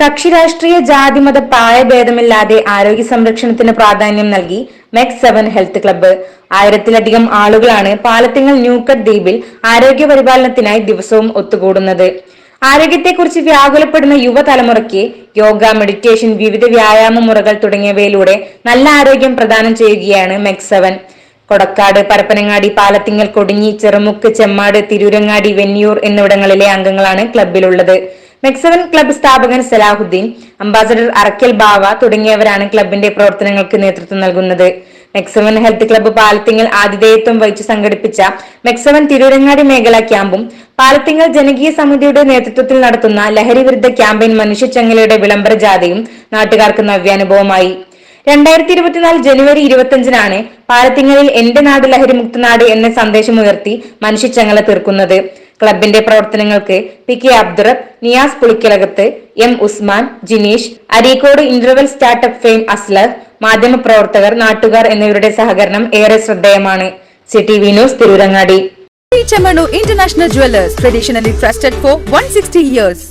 കക്ഷി രാഷ്ട്രീയ ജാതിമത പ്രായഭേദമില്ലാതെ ആരോഗ്യ സംരക്ഷണത്തിന് പ്രാധാന്യം നൽകി മെക്സ് സെവൻ ഹെൽത്ത് ക്ലബ്ബ്. ആയിരത്തിലധികം ആളുകളാണ് പാലത്തിങ്ങൽ ന്യൂക്കട്ട് ദ്വീപിൽ ആരോഗ്യ പരിപാലനത്തിനായി ദിവസവും ഒത്തുകൂടുന്നത്. ആരോഗ്യത്തെക്കുറിച്ച് വ്യാകുലപ്പെടുന്ന യുവതലമുറയ്ക്ക് യോഗ മെഡിറ്റേഷൻ വിവിധ വ്യായാമ മുറകൾ തുടങ്ങിയവയിലൂടെ നല്ല ആരോഗ്യം പ്രദാനം ചെയ്യുകയാണ് മെക്സ് സെവൻ. കൊടക്കാട് പരപ്പനങ്ങാടി പാലത്തിങ്ങൽ കൊടിഞ്ഞി ചെറുമുക്ക് ചെമ്മാട് തിരൂരങ്ങാടി വെന്നിയൂർ എന്നിവിടങ്ങളിലെ അംഗങ്ങളാണ് ക്ലബിലുള്ളത് മെക്സവൻ ക്ലബ്ബ് സ്ഥാപകൻ സലാഹുദ്ദീൻ അംബാസഡർ അറക്കൽ ബാവ തുടങ്ങിയവരാണ് ക്ലബിന്റെ പ്രവർത്തനങ്ങൾക്ക് നേതൃത്വം നൽകുന്നത്. മെക്സവൻ ഹെൽത്ത് ക്ലബ്ബ് പാലത്തിങ്ങൽ ആതിഥേയത്വം വഹിച്ചു സംഘടിപ്പിച്ച മെക്സവൻ തിരൂരങ്ങാടി മേഖല ക്യാമ്പും പാലത്തിങ്ങൽ ജനകീയ സമിതിയുടെ നേതൃത്വത്തിൽ നടത്തുന്ന ലഹരി വിരുദ്ധ ക്യാമ്പയിൻ മനുഷ്യച്ചങ്ങലയുടെ വിളംബര ജാഥയും നാട്ടുകാർക്ക് നവ്യാനുഭവമായി. രണ്ടായിരത്തി ഇരുപത്തിനാല് ജനുവരി ഇരുപത്തിയഞ്ചിനാണ് പാലത്തിങ്ങലിൽ എന്റെ നാട് ലഹരിമുക്ത നാട് എന്ന സന്ദേശമുയർത്തി മനുഷ്യച്ചങ്ങല തീർക്കുന്നത്. ക്ലബിന്റെ പ്രവർത്തനങ്ങൾക്ക് P K Abdurabb Niyas Pulikkalakath M Usman Jineesh Areekode interval startup fame Aslar മാധ്യമപ്രവർത്തകർ നാട്ടുകാർ എന്നിവരുടെ സഹകരണം ഏറെ ശ്രദ്ധേയമാണ് city V news Tirurangadi international International Jewelers, traditionally trusted for 160 years.